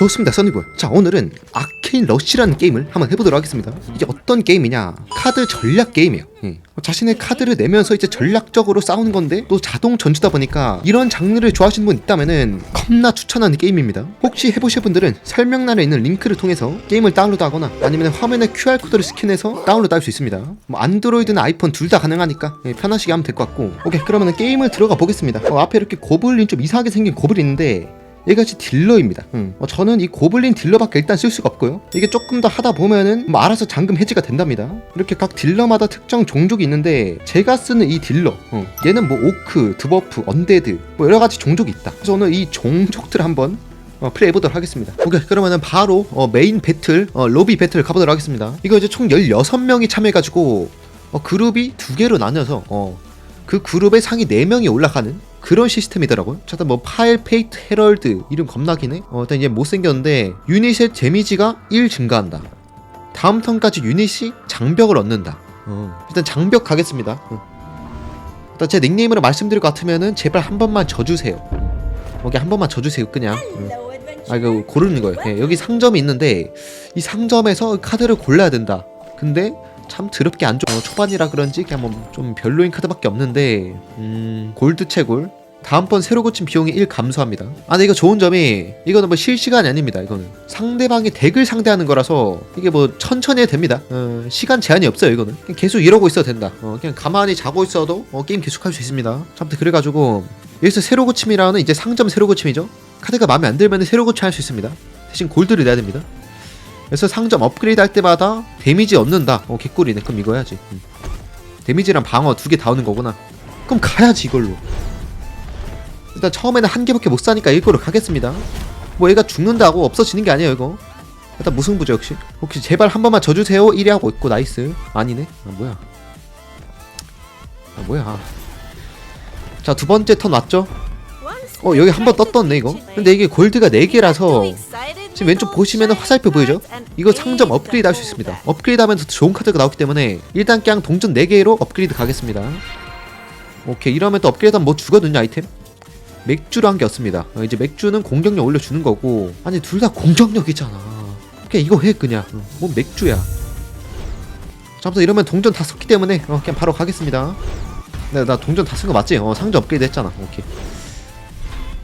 좋습니다. 써니고요 자 오늘은 아케인 러쉬라는 게임을 한번 해보도록 하겠습니다. 이게 어떤 게임이냐? 카드 전략 게임이에요. 예. 자신의 카드를 내면서 이제 전략적으로 싸우는 건데 또 자동 전투다 보니까 이런 장르를 좋아하시는 분 있다면은 겁나 추천하는 게임입니다. 혹시 해보실 분들은 설명란에 있는 링크를 통해서 게임을 다운로드하거나 아니면 화면에 QR코드를 스캔해서 다운로드 할 수 있습니다. 뭐 안드로이드나 아이폰 둘 다 가능하니까 예, 편하시게 하면 될 것 같고. 오케이 그러면 게임을 들어가 보겠습니다. 어, 앞에 이렇게 고블린 좀 이상하게 생긴 고블린 있는데 지 딜러입니다. 음. 어, 저는 이 고블린 딜러밖에 일단 쓸 수가 없고요. 이게 조금 더 하다 보면은 뭐 알아서 잠금 해지가 된답니다. 이렇게 각 딜러마다 특정 종족이 있는데 제가 쓰는 이 딜러, 어, 얘는 뭐 오크, 드버프, 언데드 뭐 여러 가지 종족이 있다. 그래서 오늘 이 종족들 한번 어, 플레이 해보도록 하겠습니다. 오케이, 그러면은 바로 어, 메인 배틀, 어, 로비 배틀 가보도록 하겠습니다. 이거 이제 총 16명이 참여해가지고 어, 그룹이 두 개로 나뉘어서 어, 그 그룹에 상위 4명이 올라가는 그런 시스템이더라고요. 자, 일단 뭐 파일, 페이트, 헤럴드 이름 겁나 기네. 어, 일단 얘 못생겼는데 유닛의 데미지가 1 증가한다. 다음 턴까지 유닛이 장벽을 얻는다. 어, 일단 장벽 가겠습니다. 어. 일단 제 닉네임으로 말씀드릴 것 같으면은 제발 한 번만 져주세요. 오케이 한 번만 져주세요 그냥. 어. 아 이거 고르는 거예요. 예, 여기 상점이 있는데 이 상점에서 카드를 골라야 된다. 근데 참 더럽게 안 좋아. 어, 초반이라 그런지 그냥 뭐 좀 별로인 카드밖에 없는데 음 골드 채굴 다음번 새로 고친 비용이 1 감소합니다. 아 근데 이거 좋은 점이 이거는 뭐 실시간이 아닙니다. 이거는 상대방의 덱을 상대하는 거라서 이게 뭐 천천히 해도 됩니다. 어, 시간 제한이 없어요. 이거는 그냥 계속 이러고 있어도 된다. 어, 그냥 가만히 자고 있어도 어, 게임 계속할 수 있습니다. 아무튼 그래가지고 여기서 새로 고침이라는 이제 상점 새로 고침이죠. 카드가 마음에 안 들면 새로 고침할 수 있습니다. 대신 골드를 내야 됩니다. 그래서 상점 업그레이드 할 때마다 데미지 얻는다. 어 개꿀이네. 그럼 이거 해야지. 음. 데미지랑 방어 두 개 다 오는 거구나. 그럼 가야지 이걸로. 일단 처음에는 한 개밖에 못 사니까 이걸로 가겠습니다. 뭐 얘가 죽는다고 없어지는 게 아니에요 이거. 일단 무승부죠 역시. 혹시 제발 한 번만 져주세요 1위 하고 있고 나이스. 아니네. 아 뭐야. 아 뭐야. 자 두 번째 턴 왔죠? 어 여기 한 번 떴던네 이거. 근데 이게 골드가 4개라서 지금 왼쪽 보시면 화살표 보이죠? 이거 상점 업그레이드 할 수 있습니다. 업그레이드 하면 더 좋은 카드가 나오기 때문에 일단 그냥 동전 4개로 업그레이드 가겠습니다. 오케이 이러면 또 업그레이드 하면 뭐 주거든요 아이템? 맥주로 한 게 없습니다. 어, 이제 맥주는 공격력 올려주는 거고 아니 둘 다 공격력이잖아. 그냥 이거 해 그냥. 어, 뭐 맥주야. 자, 아무튼 이러면 동전 다 썼기 때문에 어, 그냥 바로 가겠습니다. 나, 나 동전 다 쓴 거 맞지? 어 상점 업그레이드 했잖아. 오케이.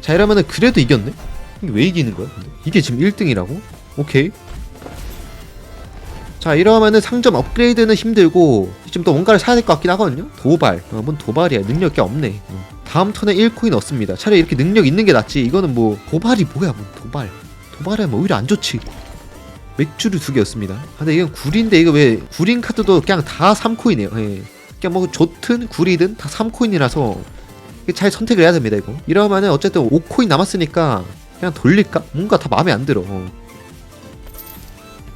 자 이러면은 그래도 이겼네? 이게 왜 이기는 거야? 근데? 이게 지금 1등이라고? 오케이. 자 이러면은 상점 업그레이드는 힘들고 지금 또 뭔가를 사야 될 것 같긴 하거든요. 도발. 어, 뭔 도발이야? 능력이 없네. 어. 다음 턴에 1코인 얻습니다. 차라리 이렇게 능력 있는 게 낫지. 이거는 뭐 도발이 뭐야? 뭐 도발. 도발하면 오히려 안 좋지. 맥주를 두 개였습니다. 아, 근데 이건 구리인데 이거 왜 구린 카드도 그냥 다 3코인이에요. 예. 그냥 뭐 좋든 구리든 다 3코인이라서 잘 선택을 해야 됩니다 이거. 이러면은 어쨌든 5코인 남았으니까 그냥 돌릴까? 뭔가 다 마음에 안 들어. 어.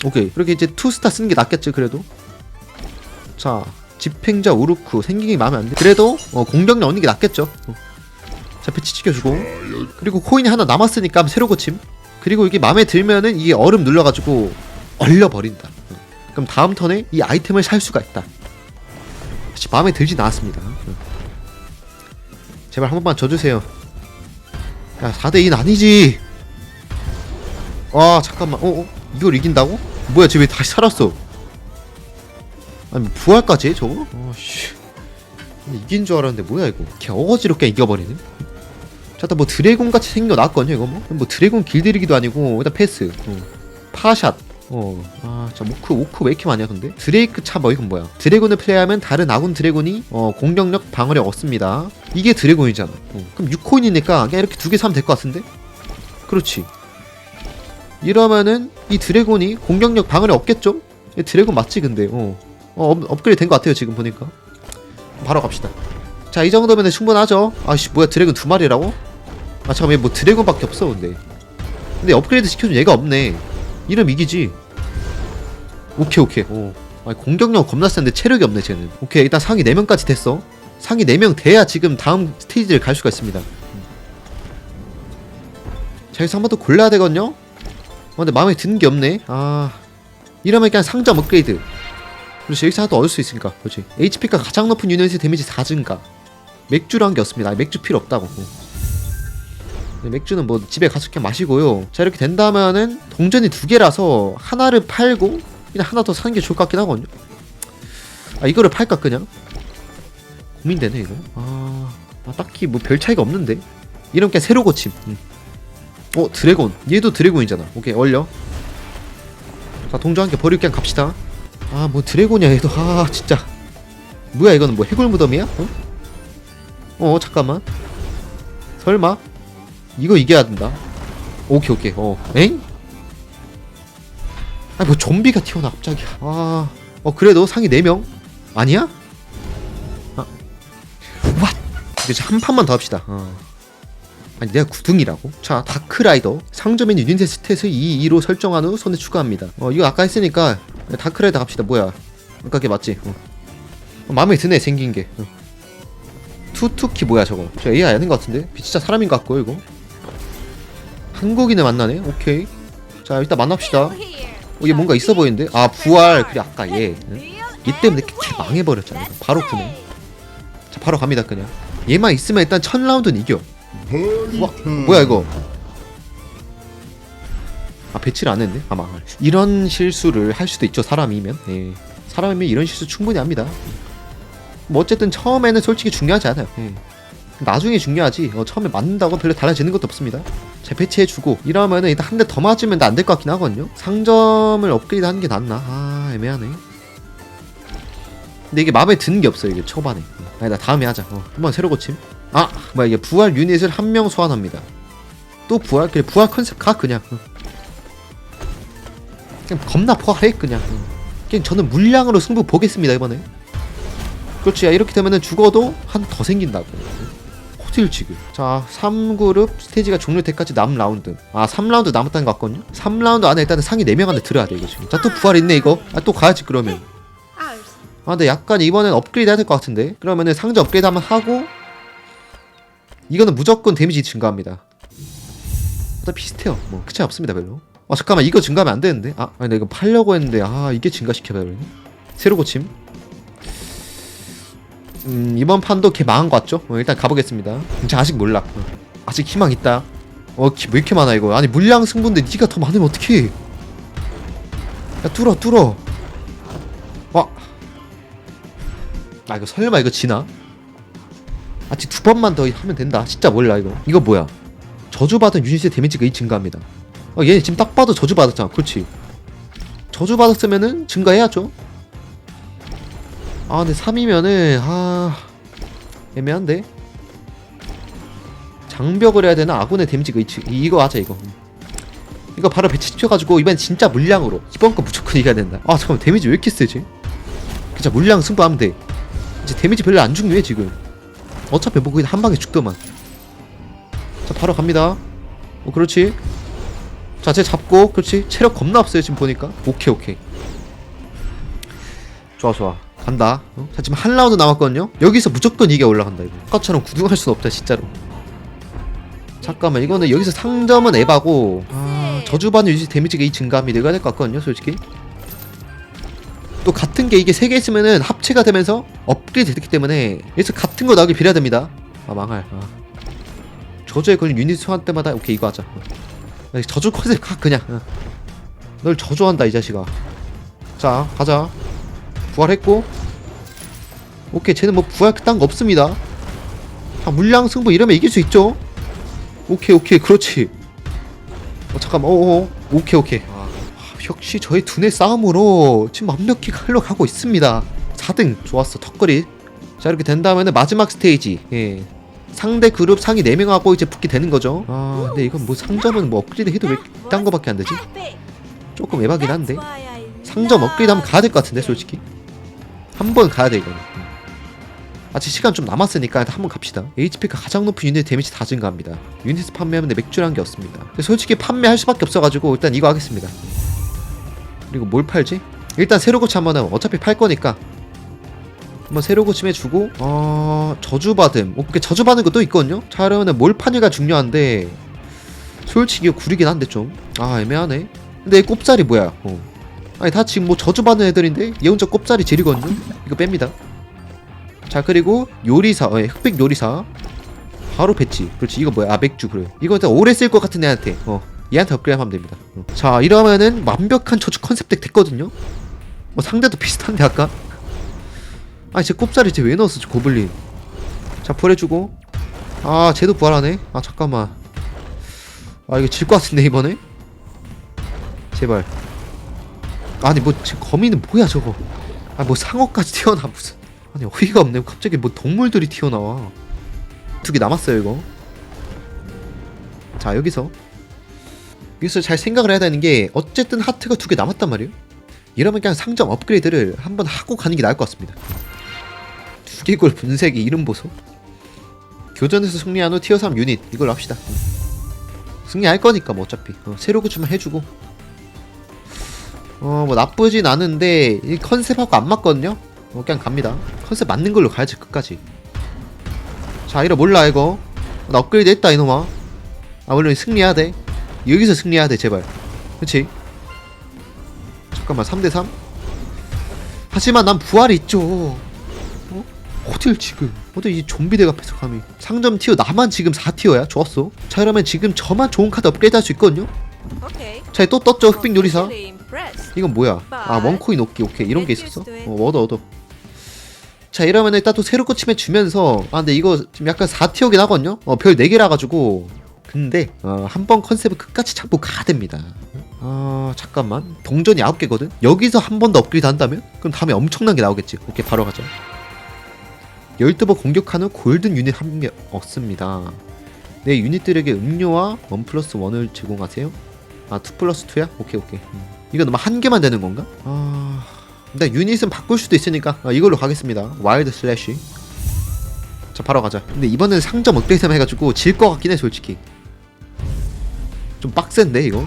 오케이. 이렇게 이제 투스타 쓰는 게 낫겠지, 그래도. 자, 집행자 우르쿠. 생긴 게 마음에 안 돼. 그래도, 어, 공격력 얻는 게 낫겠죠. 어. 자, 배치 찍혀주고. 그리고 코인이 하나 남았으니까 새로 고침. 그리고 이게 마음에 들면은 이게 얼음 눌러가지고 얼려버린다. 어. 그럼 다음 턴에 이 아이템을 살 수가 있다. 사실 마음에 들진 않았습니다. 어. 제발 한 번만 져주세요. 야 4대2는 아니지 아 잠깐만 어, 어? 이걸 이긴다고? 뭐야 쟤 왜 다시 살았어 아니 뭐 부활까지 해 저거? 어씨 이긴 줄 알았는데 뭐야 이거 그냥 이겨버리네 자 일단 뭐 드래곤 같이 생겨났거든요 이거 뭐? 뭐 드래곤 길들이기도 아니고 일단 패스 어. 파샷 어아 진짜 오크 오크 왜 이렇게 많냐 근데? 드레이크 차뭐 이건 뭐야? 드래곤을 플레이하면 다른 아군 드래곤이 어 공격력 방어력 얻습니다. 이게 드래곤이잖아. 어. 그럼 6코인이니까 그냥 이렇게 두 개 사면 될 것 같은데? 그렇지. 이러면은 이 드래곤이 공격력 방어력 없겠죠? 얘 드래곤 맞지 근데? 어, 어 업, 업그레이드 된 것 같아요 지금 보니까. 바로 갑시다. 자 이 정도면 충분하죠. 아씨 뭐야 드래곤 두 마리라고? 아 잠깐만 얘 뭐 드래곤밖에 없어 근데. 근데 업그레이드 시켜준 얘가 없네 이름 이기지. 오케이 오케이. 오. 아니, 공격력 겁나 센데 체력이 없네 쟤는. 오케이 일단 상위 4명까지 됐어. 상위 4명 돼야 지금 다음 스테이지를 갈 수가 있습니다. 자 여기서 한 번 더 골라야 되거든요? 어, 근데 마음에 드는 게 없네. 아 이러면 그냥 상점 업그레이드. 그렇지 여기서 하나 더 얻을 수 있으니까 그렇지. HP가 가장 높은 유닛의 데미지 4 증가. 맥주란 게 없습니다. 맥주 필요 없다고 맥주는 뭐 집에 가서 그냥 마시고요. 자 이렇게 된다면은 동전이 두 개라서 하나를 팔고 그냥 하나 더 사는 게 좋을 것 같긴 하거든요. 아 이거를 팔까 그냥? 고민되네 이거. 아, 아, 딱히 뭐 별 차이가 없는데. 이런 그냥 새로 고침. 음. 어 드래곤. 얘도 드래곤이잖아. 오케이 얼려. 자 동전 한 개 버리고 그냥 갑시다. 아 뭐 드래곤이야 얘도. 아 진짜. 뭐야 이거는 뭐 해골 무덤이야? 어? 어 잠깐만. 설마? 이거 이겨야 된다. 오케이 오케이. 어. 엥? 아니 뭐 좀비가 튀어나 갑자기. 아. 어 그래도 상위 4명? 아니야? 아. 왓? 이제 한 판만 더 합시다. 어. 아니 내가 9등이라고? 자 다크라이더 상점 메뉴 유닛 스탯을 2, 2로 설정한 후 손에 추가합니다. 어 이거 아까 했으니까 다크라이더 갑시다. 뭐야? 아까 게 맞지? 어. 어, 마음에 드네 생긴 게. 어. 투투키 뭐야 저거? 저 AI 아닌 것 같은데? 진짜 사람인 것 같고 이거. 한국인을 만나네. 오케이. 자 일단 만납시다. 어, 얘 뭔가 있어 보이는데? 아 부활 그래 아까 얘. 응? 얘 때문에 이렇게 망해버렸잖아. 바로 구네. 자 바로 갑니다 그냥. 얘만 있으면 일단 천 라운드는 이겨. 와 뭐야 이거? 아 배치를 안 했네. 아 망할. 이런 실수를 할 수도 있죠 사람이면. 예. 사람이면 이런 실수 충분히 합니다. 뭐 어쨌든 처음에는 솔직히 중요하지 않아요. 예. 나중에 중요하지. 어, 처음에 맞는다고 별로 달라지는 것도 없습니다. 재배치해주고 이러면은 일단 한 대 더 맞으면 안 될 것 같긴 하거든요. 상점을 업그레이드 하는 게 낫나? 아 애매하네. 근데 이게 마음에 드는 게 없어요. 이게 초반에. 아니 나 다음에 하자. 어, 한번 새로 고침. 아 뭐야 이게 부활 유닛을 한 명 소환합니다. 또 부활 그래 부활 컨셉 가 그냥. 어. 그냥 겁나 포화해 그냥. 어. 그냥 저는 물량으로 승부 보겠습니다 이번에. 그렇지 야 이렇게 되면은 죽어도 한 더 생긴다고 호딜 지금. 자 3그룹 스테이지가 종료될 때까지 남 라운드. 아 3라운드 남았다는 것 같거든요? 3라운드 안에 일단은 상위 4명한테 들어야 돼 이거 지금. 자 또 부활 있네 이거. 아 또 가야지 그러면. 아 근데 약간 이번엔 업그레이드 해야 될 것 같은데? 그러면은 상자 업그레이드 한번 하고 이거는 무조건 데미지 증가합니다. 다 비슷해요. 뭐그 차이 없습니다 별로. 아 잠깐만 이거 증가하면 안 되는데? 아 아니 나 이거 팔려고 했는데 아 이게 증가시켜버리네 새로 고침 음, 이번 판도 걔 망한 것 같죠? 어, 일단 가보겠습니다. 진짜 아직 몰라. 어, 아직 희망 있다. 어, 기- 왜 이렇게 많아 이거? 아니 물량 승부인데 네가 더 많으면 어떡해? 야 뚫어 뚫어. 와. 아 이거 설마 이거 지나? 아직 두 번만 더 하면 된다. 진짜 몰라 이거. 이거 뭐야? 저주받은 유닛의 데미지가 이 증가합니다. 어, 얘 지금 딱 봐도 저주받았잖아. 그렇지? 저주받았으면은 증가해야죠. 아 근데 3이면은 아 애매한데? 장벽을 해야 되나? 아군의 데미지가 이치, 이거 하자 이거. 이거 바로 배치시켜가지고 이번 진짜 물량으로. 이번 거 무조건 이겨야 된다. 아 잠깐만. 데미지 왜 이렇게 세지 진짜 물량 승부하면 돼. 이제 데미지 별로 안 중요해 지금. 어차피 뭐 그냥 한 방에 죽더만. 자 바로 갑니다. 어 그렇지. 자쟤 잡고 그렇지. 체력 겁나 없어요 지금 보니까. 오케이 오케이. 좋아 좋아 간다. 어? 자 지금 한 라운드 남았거든요. 여기서 무조건 이게 올라간다 이거. 아까처럼 구등할 순 없다 진짜로. 잠깐만 이거는 여기서 상점은 에바고 아, 저주받는 유지 데미지가 이 증가함이 내가 될 것 같거든요 솔직히. 또 같은 게 이게 세개 있으면은 합체가 되면서 업그레이드 됐기 때문에 여기서 같은 거 나오길 빌어야 됩니다. 아 망할. 아. 저주에 걸린 유닛 소환 때마다 오케이 이거 하자. 어. 야, 저주 컨셉 가 그냥. 어. 널 저주한다 이 자식아. 자 가자 부활했고. 오케이 쟤는 뭐 부활 그딴 거 없습니다. 자 물량 승부 이러면 이길 수 있죠? 오케이 오케이 그렇지. 어 잠깐만 어어 오케이 오케이. 아, 역시 저희 두뇌 싸움으로 지금 완벽히 칼로 가고 있습니다. 4등 좋았어 턱걸이. 자 이렇게 된 다음에는 마지막 스테이지. 예. 상대 그룹 상위 4명하고 이제 붙게 되는 거죠. 아 근데 이건 뭐 상점은 뭐 업그레이드 해도 왜 이딴 거밖에 안 되지? 조금 에바긴 한데. 상점 업그레이드 하면 가야 될 것 같은데 솔직히 한 번 가야 돼 이거는. 아직 시간 좀 남았으니까 일단 한번 갑시다. HP가 가장 높은 유닛 데미지 다 증가합니다. 유닛 판매하면 맥주란 게 없습니다. 솔직히 판매할 수밖에 없어가지고 일단 이거 하겠습니다. 그리고 뭘 팔지? 일단 새로 하면 어차피 팔 거니까. 한번 새로 고침 해주고 어... 저주받음. 어, 그게 저주받은 것도 있거든요? 자 그러면은 뭘 파냐가 중요한데 솔직히 구리긴 한데 좀. 아 애매하네. 근데 이 꼽자리 뭐야? 어. 아니 다 지금 뭐 저주받는 애들인데? 얘 혼자 꼽자리 지리거든요? 이거 뺍니다. 자 그리고 요리사. 어, 예, 흑백 요리사. 바로 배치. 그렇지. 이거 뭐야? 아 맥주. 그래. 이거 진짜 오래 쓸 것 같은 애한테. 어 얘한테 업그레이드 하면 됩니다. 어. 자 이러면은 완벽한 저주 컨셉 덱 됐거든요? 뭐 상대도 비슷한데 아까? 아니 제 꼽사리 쟤 왜 넣었어 저 고블린. 자 부활해주고. 아 쟤도 부활하네? 아 잠깐만. 아 이거 질 것 같은데 이번에? 제발 아니 뭐 지금 거미는 뭐야 저거? 아 뭐 상어까지 튀어나 무슨. 아니 어이가 없네. 갑자기 뭐 동물들이 튀어나와. 두 개 남았어요 이거? 자 여기서. 여기서 잘 생각을 해야 되는 게 어쨌든 하트가 두 개 남았단 말이에요. 이러면 그냥 상점 업그레이드를 한번 하고 가는 게 나을 것 같습니다. 두개골 분쇄기 이름 보소. 교전에서 승리한 후 티어 3 유닛 이걸로 합시다. 승리할 거니까 뭐 어차피. 어, 새로 구출만 해주고 어 뭐 나쁘진 않은데 이 컨셉하고 안 맞거든요? 어, 그냥 갑니다. 컨셉 맞는 걸로 가야지 끝까지. 자 이러 몰라 이거. 나 업그레이드 했다 이놈아. 아 물론 승리해야 돼. 여기서 승리해야 돼 제발. 그치? 잠깐만 3대3 하지만 난 부활이 있죠. 어? 어딜 지금. 어딜 이 좀비들 앞에서 감히 상점 티어 나만 지금 4티어야? 좋았어. 자 이러면 지금 저만 좋은 카드 업그레이드 할 수 있거든요? Okay. 자또 떴죠 흑백 요리사? impressed. 이건 뭐야? 아 원코인 얻기 오케이 이런 게 있었어? 어 얻어 얻어 자 이러면 일단 또 새로 꽂힘해 주면서 아 근데 이거 지금 약간 4티어긴 하거든요? 어 별 4개라 가지고 근데 어, 한 번 컨셉을 끝까지 잡고 가야 됩니다 아 잠깐만 동전이 9개거든? 여기서 한 번 더 업그레이드 한다면? 그럼 다음에 엄청난 게 나오겠지 오케이 바로 가자 12번 공격하는 골든 유닛 한명 얻습니다 내 유닛들에게 음료와 원 플러스 원을 제공하세요 아, 2 플러스 2야? 오케이, 오케이. 음. 이거 너무 한 개만 되는 건가? 아. 근데 유닛은 바꿀 수도 있으니까 아, 이걸로 가겠습니다. 와일드 슬래시. 자, 바로 가자. 근데 이번엔 상점 업데이트 해가지고 질 것 같긴 해, 솔직히. 좀 빡센데, 이거?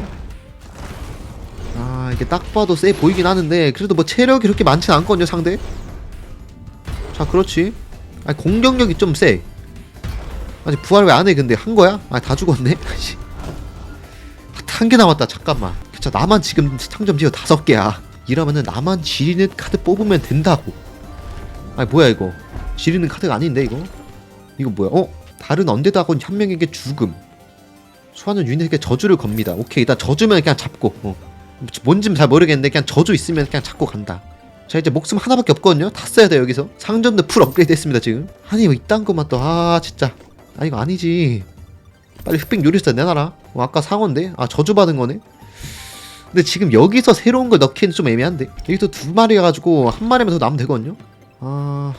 아, 이게 딱 봐도 세 보이긴 하는데, 그래도 뭐 체력이 그렇게 많진 않거든요, 상대? 자, 그렇지. 아, 공격력이 좀 세. 아니, 부활 왜 안 해, 근데? 한 거야? 아, 다 죽었네? 씨. 한개 남았다 잠깐만 그쵸 나만 지금 상점 지어 다섯 개야. 이러면은 나만 지리는 카드 뽑으면 된다고. 아니 뭐야 이거? 지리는 카드가 아닌데 이거? 이거 뭐야? 어? 다른 언데드하고는 한 명에게 죽음. 소환은 유닛에게 저주를 겁니다. 오케이 일단 저주면 그냥 잡고 어. 뭔진 잘 모르겠는데 그냥 저주 있으면 그냥 잡고 간다. 자 이제 목숨 하나밖에 없거든요? 다 써야 돼 여기서. 상점도 풀 업그레이드 했습니다 지금. 아니 뭐 이딴 것만 또 아 진짜. 아 이거 아니지. 빨리 흑백 요리사 내놔라. 어, 아까 상어인데? 아 저주받은 거네? 근데 지금 여기서 새로운 걸 넣기는 좀 애매한데? 여기서 두 마리여 가지고 한 마리만 더 나오면 되거든요? 아...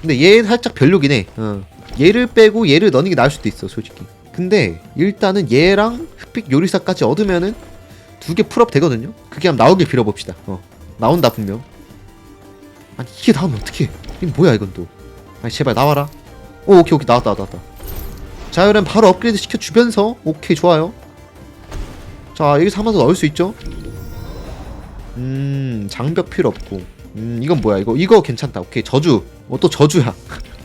근데 얘 살짝 별로긴 해. 어. 얘를 빼고 얘를 넣는 게 나을 수도 있어, 솔직히. 근데 일단은 얘랑 흑백 요리사까지 얻으면은 두 개 풀업 되거든요? 그게 한번 나오길 빌어봅시다. 어. 나온다, 분명. 아니, 이게 나오면 어떡해. 이게 뭐야, 이건 또. 아니, 제발 나와라. 오, 오케이, 오케이. 나왔다, 나왔다. 자 그럼 바로 업그레이드 시켜주면서 오케이 좋아요 자번더 넣을 수 있죠? 음 장벽 필요 없고. 음 이건 뭐야 이거? 이거 괜찮다. 오케이 저주. 어 또 저주야.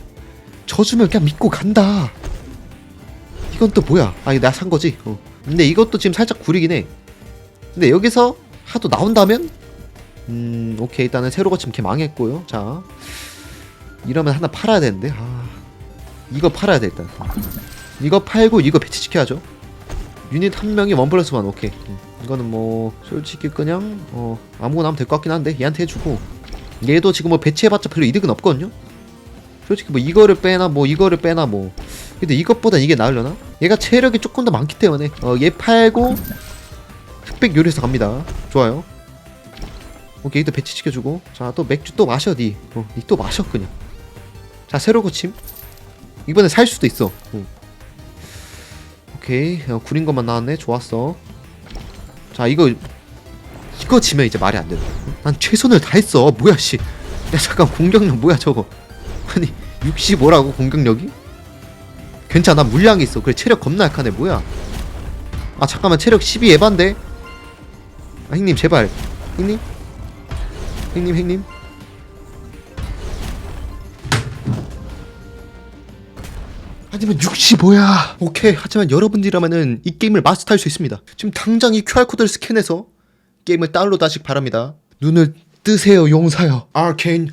저주면 그냥 믿고 간다. 이건 또 뭐야? 아 이거 내가 산 거지? 어. 근데 이것도 지금 살짝 구리긴 해. 근데 여기서 하도 나온다면? 음 오케이 일단은 새로 거치면 걔 망했고요. 자 이러면 하나 팔아야 되는데. 아 이거 팔아야 돼 일단. 이거 팔고 이거 배치시켜야죠 유닛 한 명이 원 플러스 원 오케이. 음, 이거는 뭐 솔직히 그냥 어 아무거나 하면 될 것 같긴 한데 얘한테 해주고. 얘도 지금 뭐 배치해봤자 별로 이득은 없거든요? 솔직히 뭐 이거를 빼나 뭐 이거를 빼나 뭐. 근데 이것보다 이게 나으려나? 얘가 체력이 조금 더 많기 때문에. 어 얘 팔고 흑백 요리에서 갑니다. 좋아요. 오케이 또 배치시켜주고. 자 또 맥주 또 마셔 니어니또 마셔 그냥. 자 새로 고침. 이번에 살 수도 있어. 어. 오케이. 어, 구린 것만 나왔네. 좋았어. 자 이거 이거 지면 이제 말이 안 된다 난 최선을 다했어. 뭐야 씨야 잠깐 공격력 뭐야 저거? 아니 65라고 공격력이? 괜찮아 물량이 있어. 그래 체력 겁나 약하네. 뭐야? 아 잠깐만 체력 12 에반데? 아 형님 제발. 형님? 형님 형님 아니면 65야. 오케이. 하지만 여러분들이라면은 이 게임을 마스터할 수 있습니다. 지금 당장 이 QR코드를 스캔해서 게임을 다운로드 하시기 바랍니다. 눈을 뜨세요, 용사여. 아케